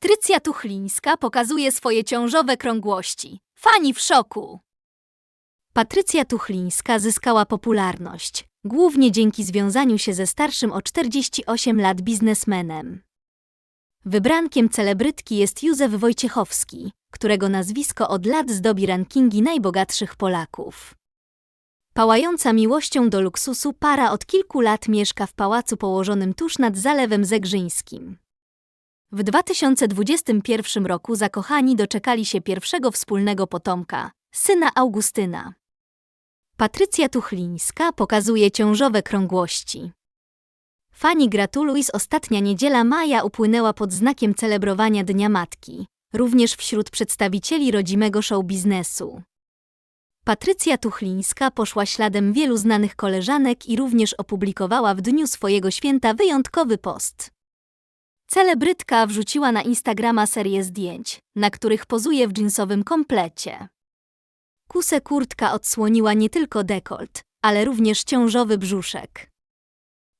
Patrycja Tuchlińska pokazuje swoje ciążowe krągłości. Fani w szoku. Patrycja Tuchlińska zyskała popularność, głównie dzięki związaniu się ze starszym o 48 lat biznesmenem. Wybrankiem celebrytki jest Józef Wojciechowski, którego nazwisko od lat zdobi rankingi najbogatszych Polaków. Pałająca miłością do luksusu para od kilku lat mieszka w pałacu położonym tuż nad Zalewem Zegrzyńskim. W 2021 roku zakochani doczekali się pierwszego wspólnego potomka, syna Augustyna. Patrycja Tuchlińska pokazuje ciążowe krągłości. Fani gratuluj, ostatnia niedziela maja upłynęła pod znakiem celebrowania Dnia Matki, również wśród przedstawicieli rodzimego show biznesu. Patrycja Tuchlińska poszła śladem wielu znanych koleżanek i również opublikowała w dniu swojego święta wyjątkowy post. Celebrytka wrzuciła na Instagrama serię zdjęć, na których pozuje w dżinsowym komplecie. Kusę kurtka odsłoniła nie tylko dekolt, ale również ciążowy brzuszek.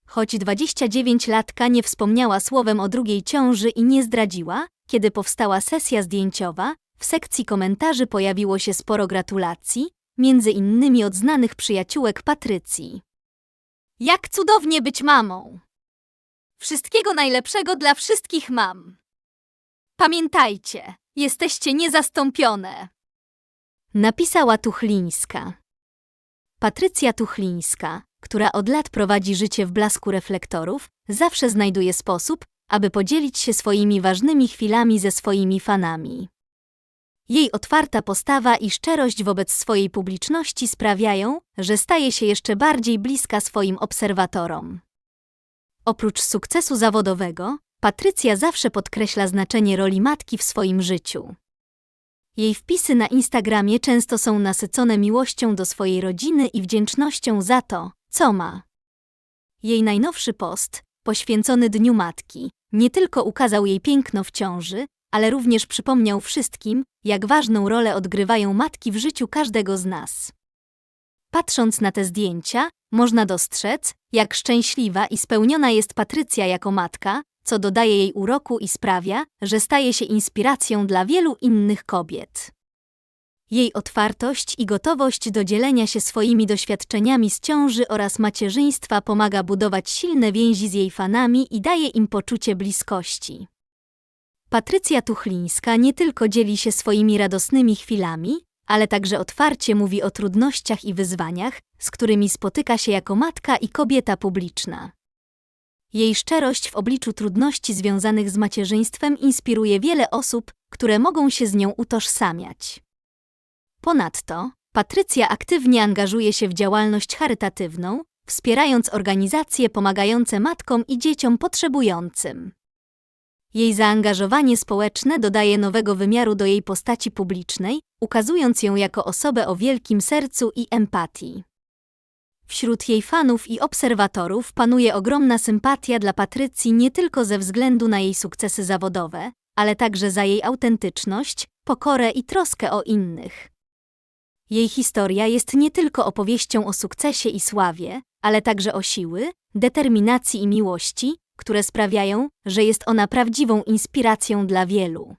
Choć 29-latka nie wspomniała słowem o drugiej ciąży i nie zdradziła, kiedy powstała sesja zdjęciowa, w sekcji komentarzy pojawiło się sporo gratulacji, między innymi od znanych przyjaciółek Patrycji. Jak cudownie być mamą! Wszystkiego najlepszego dla wszystkich mam. Pamiętajcie, jesteście niezastąpione. Napisała Tuchlińska. Patrycja Tuchlińska, która od lat prowadzi życie w blasku reflektorów, zawsze znajduje sposób, aby podzielić się swoimi ważnymi chwilami ze swoimi fanami. Jej otwarta postawa i szczerość wobec swojej publiczności sprawiają, że staje się jeszcze bardziej bliska swoim obserwatorom. Oprócz sukcesu zawodowego, Patrycja zawsze podkreśla znaczenie roli matki w swoim życiu. Jej wpisy na Instagramie często są nasycone miłością do swojej rodziny i wdzięcznością za to, co ma. Jej najnowszy post, poświęcony Dniu Matki, nie tylko ukazał jej piękno w ciąży, ale również przypomniał wszystkim, jak ważną rolę odgrywają matki w życiu każdego z nas. Patrząc na te zdjęcia, można dostrzec, jak szczęśliwa i spełniona jest Patrycja jako matka, co dodaje jej uroku i sprawia, że staje się inspiracją dla wielu innych kobiet. Jej otwartość i gotowość do dzielenia się swoimi doświadczeniami z ciąży oraz macierzyństwa pomaga budować silne więzi z jej fanami i daje im poczucie bliskości. Patrycja Tuchlińska nie tylko dzieli się swoimi radosnymi chwilami, ale także otwarcie mówi o trudnościach i wyzwaniach, z którymi spotyka się jako matka i kobieta publiczna. Jej szczerość w obliczu trudności związanych z macierzyństwem inspiruje wiele osób, które mogą się z nią utożsamiać. Ponadto, Patrycja aktywnie angażuje się w działalność charytatywną, wspierając organizacje pomagające matkom i dzieciom potrzebującym. Jej zaangażowanie społeczne dodaje nowego wymiaru do jej postaci publicznej, ukazując ją jako osobę o wielkim sercu i empatii. Wśród jej fanów i obserwatorów panuje ogromna sympatia dla Patrycji nie tylko ze względu na jej sukcesy zawodowe, ale także za jej autentyczność, pokorę i troskę o innych. Jej historia jest nie tylko opowieścią o sukcesie i sławie, ale także o siły, determinacji i miłości, które sprawiają, że jest ona prawdziwą inspiracją dla wielu.